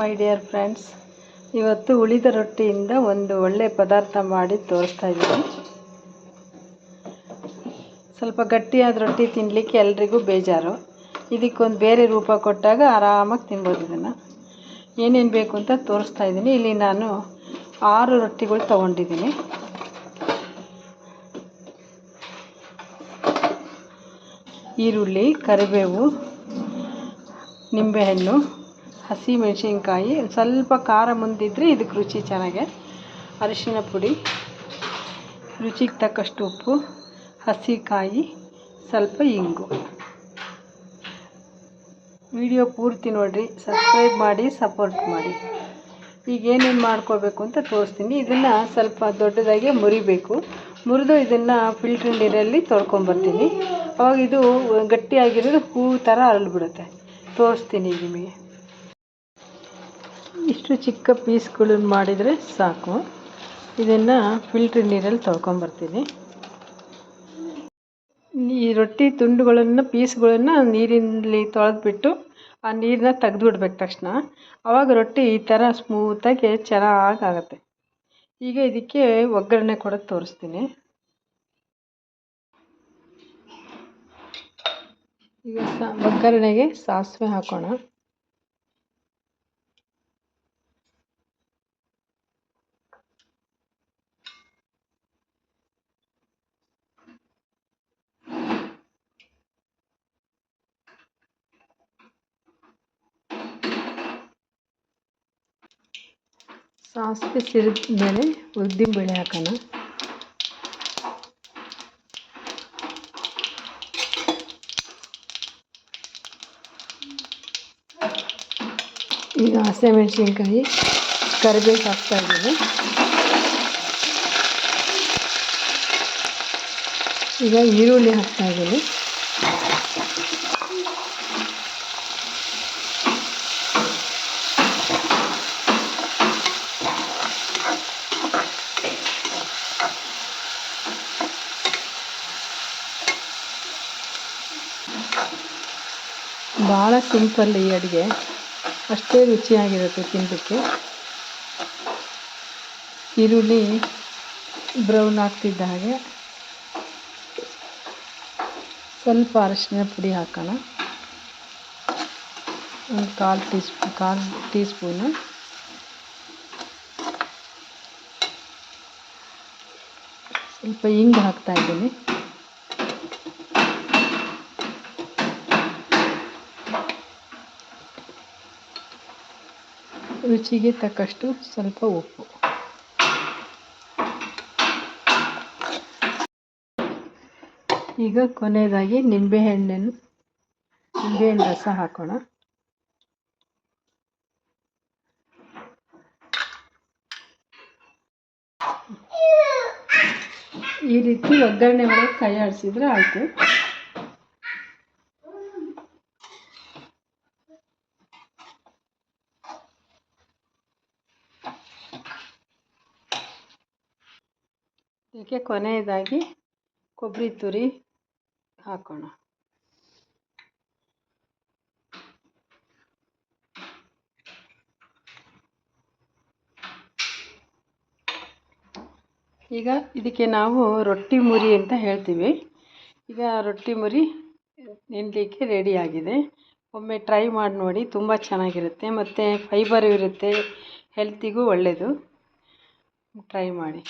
My dear friends ಇವತ್ತು ಉಳಿದ ರೊಟ್ಟಿಯಿಂದ ಒಂದು ಒಳ್ಳೆಯ ಪದಾರ್ಥ ಮಾಡಿ ತೋರಿಸ್ತಾ ಇದ್ದೀನಿ. ಸ್ವಲ್ಪ ಗಟ್ಟಿಯಾದ ರೊಟ್ಟಿ ತಿನ್ನಲಿಕ್ಕೆ ಎಲ್ರಿಗೂ ಬೇಜಾರು. ಇದಕ್ಕೊಂದು ಬೇರೆ ರೂಪ ಕೊಟ್ಟಾಗ ಆರಾಮಾಗಿ ತಿನ್ಬೋದು ಇದನ್ನು. ಏನೇನು ಬೇಕು ಅಂತ ತೋರಿಸ್ತಾ ಇದ್ದೀನಿ. ಇಲ್ಲಿ ನಾನು ಆರು ರೊಟ್ಟಿಗಳು ತೊಗೊಂಡಿದ್ದೀನಿ. ಈರುಳ್ಳಿ, ಕರಿಬೇವು, ನಿಂಬೆಹಣ್ಣು ಹಸಿ ಮೆಣಸಿನ್ಕಾಯಿ, ಸ್ವಲ್ಪ ಖಾರ ಮುಂದಿದ್ರೆ ಇದಕ್ಕೆ ರುಚಿ ಚೆನ್ನಾಗೆ. ಅರಿಶಿನ ಪುಡಿ, ರುಚಿಗೆ ತಕ್ಕಷ್ಟು ಉಪ್ಪು, ಹಸಿಕಾಯಿ, ಸ್ವಲ್ಪ ಇಂಗು. ವಿಡಿಯೋ ಪೂರ್ತಿ ನೋಡಿರಿ, ಸಬ್ಸ್ಕ್ರೈಬ್ ಮಾಡಿ, ಸಪೋರ್ಟ್ ಮಾಡಿ. ಈಗ ಏನೇನು ಮಾಡ್ಕೋಬೇಕು ಅಂತ ತೋರಿಸ್ತೀನಿ. ಇದನ್ನು ಸ್ವಲ್ಪ ದೊಡ್ಡದಾಗಿ ಮುರಿಬೇಕು. ಮುರಿದು ಇದನ್ನು ಫಿಲ್ಟ್ರ್ ನೀರಲ್ಲಿ ತೊಳ್ಕೊಂಬರ್ತೀನಿ. ಅವಾಗ ಇದು ಗಟ್ಟಿಯಾಗಿರೋದು ಹೂ ಥರ ಅರಳ್ಬಿಡುತ್ತೆ. ತೋರಿಸ್ತೀನಿ ನಿಮಗೆ. ಇಷ್ಟು ಚಿಕ್ಕ ಪೀಸ್ಗಳನ್ನು ಮಾಡಿದರೆ ಸಾಕು. ಇದನ್ನು ಫಿಲ್ಟ್ರ್ ನೀರಲ್ಲಿ ತೊಳ್ಕೊಂಬರ್ತೀನಿ. ಈ ರೊಟ್ಟಿ ತುಂಡುಗಳನ್ನು, ಪೀಸ್ಗಳನ್ನು ನೀರಿನಲ್ಲಿ ತೊಳೆದ್ಬಿಟ್ಟು ಆ ನೀರನ್ನ ತೆಗೆದು ಬಿಡ್ಬೇಕು ತಕ್ಷಣ. ಆವಾಗ ರೊಟ್ಟಿ ಈ ಥರ ಸ್ಮೂತಾಗಿ ಚೆನ್ನಾಗಿ ಆಗುತ್ತೆ ಈಗ ಇದಕ್ಕೆ ಒಗ್ಗರಣೆ ಕೂಡ ತೋರಿಸ್ತೀನಿ. ಈಗ ಸ ಒಗ್ಗರಣೆಗೆ ಸಾಸಿವೆ ಹಾಕೋಣ. ಸಾಸಿವೆ ಸಿಡಿದ ಮೇಲೆ ಉದ್ದಿನಬೇಳೆ ಹಾಕೋಣ. ಈಗ ಹಸಿಮೆಣ್ಸಿನ್ಕಾಯಿ ಕರಿಬೇವು ಹಾಕ್ತಾ ಇದ್ದೀನಿ. ಈಗ ಈರುಳ್ಳಿ ಹಾಕ್ತಾ ಇದ್ದೀನಿ. ಭಾಳ ಸಿಂಪಲ್ ಈ ಅಡುಗೆ. ಅಷ್ಟೇ ರುಚಿಯಾಗಿರುತ್ತೆ ತಿನ್ನಲಿಕ್ಕೆ ಈರುಳ್ಳಿ ಬ್ರೌನ್ ಆಗ್ತಿದ್ದ ಹಾಗೆ. ಸ್ವಲ್ಪ ಅರಶಿನ ಪುಡಿ ಹಾಕೋಣ. ಒಂದು ಕಾಲು ಟೀ ಸ್ಪೂ ಕಾಲು ಟೀ ಸ್ಪೂನು ಸ್ವಲ್ಪ ಹಿಂಗೆ ಹಾಕ್ತಾ ರುಚಿಗೆ ತಕ್ಕಷ್ಟು ಸ್ವಲ್ಪ ಉಪ್ಪು. ಈಗ ಕೊನೆಯದಾಗಿ ನಿಂಬೆಹಣ್ಣನ್ನು ನಿಂಬೆಹಣ್ಣು ರಸ ಹಾಕೋಣ. ಈ ರೀತಿ ಒಗ್ಗರಣೆ ಒಳಗೆ ಕೈ ಆಡಿಸಿದ್ರೆ ಆಯಿತು. ಇದಕ್ಕೆ ಕೊನೆಯದಾಗಿ ಕೊಬ್ಬರಿ ತುರಿ ಹಾಕೋಣ. ಈಗ ಇದಕ್ಕೆ ನಾವು ರೊಟ್ಟಿ ಮುರಿ ಅಂತ ಹೇಳ್ತೀವಿ. ಈಗ ರೊಟ್ಟಿ ಮುರಿ ನೆನಲಿಕ್ಕೆ ರೆಡಿಯಾಗಿದೆ ಒಮ್ಮೆ ಟ್ರೈ ಮಾಡಿ ನೋಡಿ, ತುಂಬ ಚೆನ್ನಾಗಿರುತ್ತೆ. ಮತ್ತು ಫೈಬರ್ ಇರುತ್ತೆ ಹೆಲ್ತಿಗೂ ಒಳ್ಳೆಯದು ಟ್ರೈ ಮಾಡಿ.